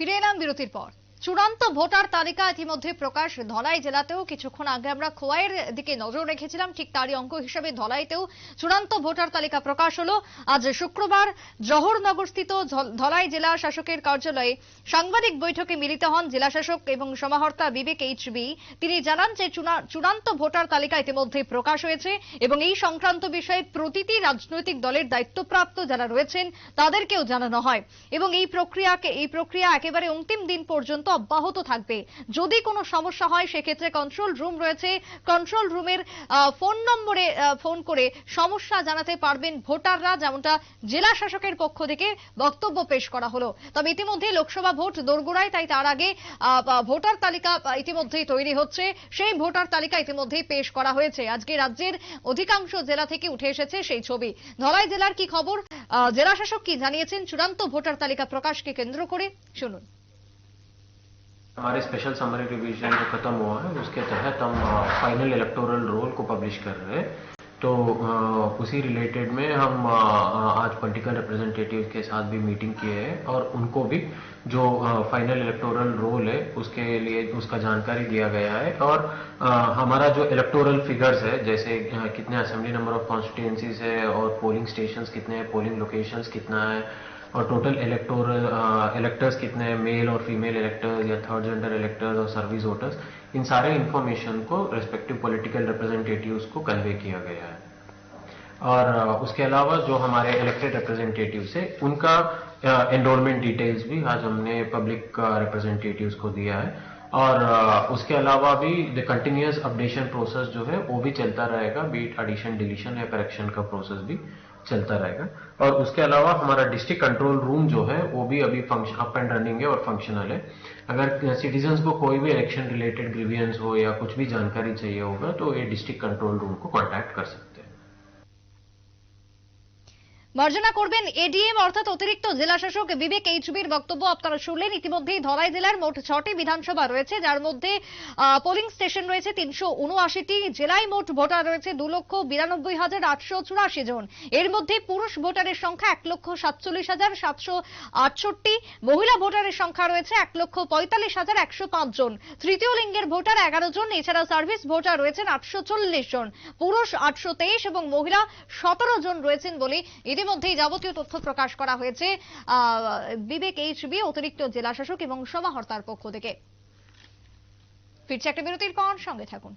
ফিরে এলাম বিরতির পর। চূড়ান্ত ভোটার তালিকা ইতিমধ্যে প্রকাশ। ধলাই জেলাতেও কিছুক্ষণ আগে আমরা খোয়াইয়ের দিকে নজর রেখেছিলাম। ঠিক তারই অঙ্ক হিসেবে ধলাইতেও চূড়ান্ত ভোটার তালিকা প্রকাশ হলো। আজ শুক্রবার জওহরনগরস্থিত ঝল- ধলাই জেলা শাসকের কার্যালয়ে সাংবাদিক বৈঠকে মিলিত হন জেলা শাসক এবং সমাহর্তা বিবেক এইচবি তিনি জানান যে চূড়া- চূড়ান্ত ভোটার তালিকা ইতিমধ্যে প্রকাশ হয়েছে এবং এই সংক্রান্ত বিষয়ে প্রতিটি রাজনৈতিক দলের দায়িত্বপ্রাপ্ত যারা রয়েছেন, তাদেরকেও জানানো হয়। এবং এই প্রক্রিয়াকে এই প্রক্রিয়া একেবারে অন্তিম দিন পর্যন্ত অব্যাহত থাকবে। যদি কোনো সমস্যা হয়, সেক্ষেত্রে কন্ট্রোল রুম রয়েছে। কন্ট্রোল রুমের ফোন নম্বরে ফোন করে সমস্যা জানাতে পারবেন ভোটাররা, যেমনটা জেলা শাসকের পক্ষ থেকে বক্তব্য পেশ করা হলো। তবে ইতিমধ্যে লোকসভা ভোট দোরগোড়ায়, তাই তার আগে ভোটার তালিকা ইতিমধ্যেই তৈরি হচ্ছে। সেই ভোটার তালিকা ইতিমধ্যেই পেশ করা হয়েছে। আজকে রাজ্যের অধিকাংশ জেলা থেকে উঠে এসেছে সেই ছবি। ধলাই জেলার কি খবর? জেলা শাসক কি জানিয়েছেন? চূড়ান্ত ভোটার তালিকা প্রকাশকে কেন্দ্র করে শুনুন। हमारे स्पेशल समरी रिवीजन जो खत्म हुआ है, उसके तहत हम फाइनल इलेक्टोरल रोल को पब्लिश कर रहे हैं। तो उसी रिलेटेड में हम आज पॉलिटिकल रिप्रेजेंटेटिव के साथ भी मीटिंग किए हैं और उनको भी जो फाइनल इलेक्टोरल रोल है, उसके लिए, उसका जानकारी दिया गया है। और हमारा जो इलेक्टोरल फिगर्स है, जैसे कितने असेंबली नंबर ऑफ़ कॉन्स्टिट्यूंसीज है और पोलिंग स्टेशंस कितने हैं पोलिंग लोकेशंस कितना है और टोटल इलेक्टोर इलेक्टर्स कितने हैं? मेल और फीमेल इलेक्टर्स या थर्ड जेंडर इलेक्टर्स और सर्विस वोटर्स इन सारे इन्फॉर्मेशन को रेस्पेक्टिव पॉलिटिकल रिप्रेजेंटेटिव्स को कन्वे किया गया है। और उसके अलावा जो हमारे इलेक्टेड रिप्रेजेंटेटिव है, उनका एनरोलमेंट डिटेल्स भी आज हमने पब्लिक रिप्रेजेंटेटिव्स को दिया है। और उसके अलावा भी द कंटिन्यूस अपडेशन प्रोसेस जो है, वो भी चलता रहेगा। बीट एडिशन डिलीशन या करेक्शन का प्रोसेस भी चलता रहेगा। और उसके अलावा हमारा डिस्ट्रिक्ट कंट्रोल रूम जो है, वो भी अभी फ़ंक्शन अप एंड रनिंग है और फंक्शनल है। अगर सिटीजन्स को कोई भी इलेक्शन रिलेटेड ग्रीवियंस हो या कुछ भी जानकारी चाहिए होगा तो ये डिस्ट्रिक्ट कंट्रोल रूम को कॉन्टैक्ट कर सकते हैं। মার্জনা করবেন এডিএম, অর্থাৎ অতিরিক্ত জেলা শাসক বিবেক এইচবির বক্তব্য আপনারা শুনলেন। ইতিমধ্যেই ধলাই জেলার মোট ছটি বিধানসভা রয়েছে, যার মধ্যে পোলিং স্টেশন রয়েছে তিনশো উনআশিটি, জেলায় মোট ভোটার রয়েছে দু লক্ষ বিরানব্বই হাজার আটশো চুরাশি জন। এর মধ্যে পুরুষ ভোটারের সংখ্যা এক লক্ষ সাতচল্লিশ হাজার সাতশো আটষট্টি, মহিলা ভোটারের সংখ্যা রয়েছে এক লক্ষ পঁয়তাল্লিশ হাজার একশো পাঁচ জন। তৃতীয় লিঙ্গের ভোটার এগারো জন এছাড়া সার্ভিস ভোটার রয়েছেন আটশো চল্লিশ জন। পুরুষ আটশো তেইশ এবং মহিলা সতেরো জন রয়েছেন বলে ইতিমধ্যেই যাবতীয় তথ্য প্রকাশ করা হয়েছে। বিবেক এইচবি, অতিরিক্ত জেলা শাসক এবং সমাহর্তার পক্ষ থেকে। ফিরছে একটা বিরতির পর, সঙ্গে থাকুন।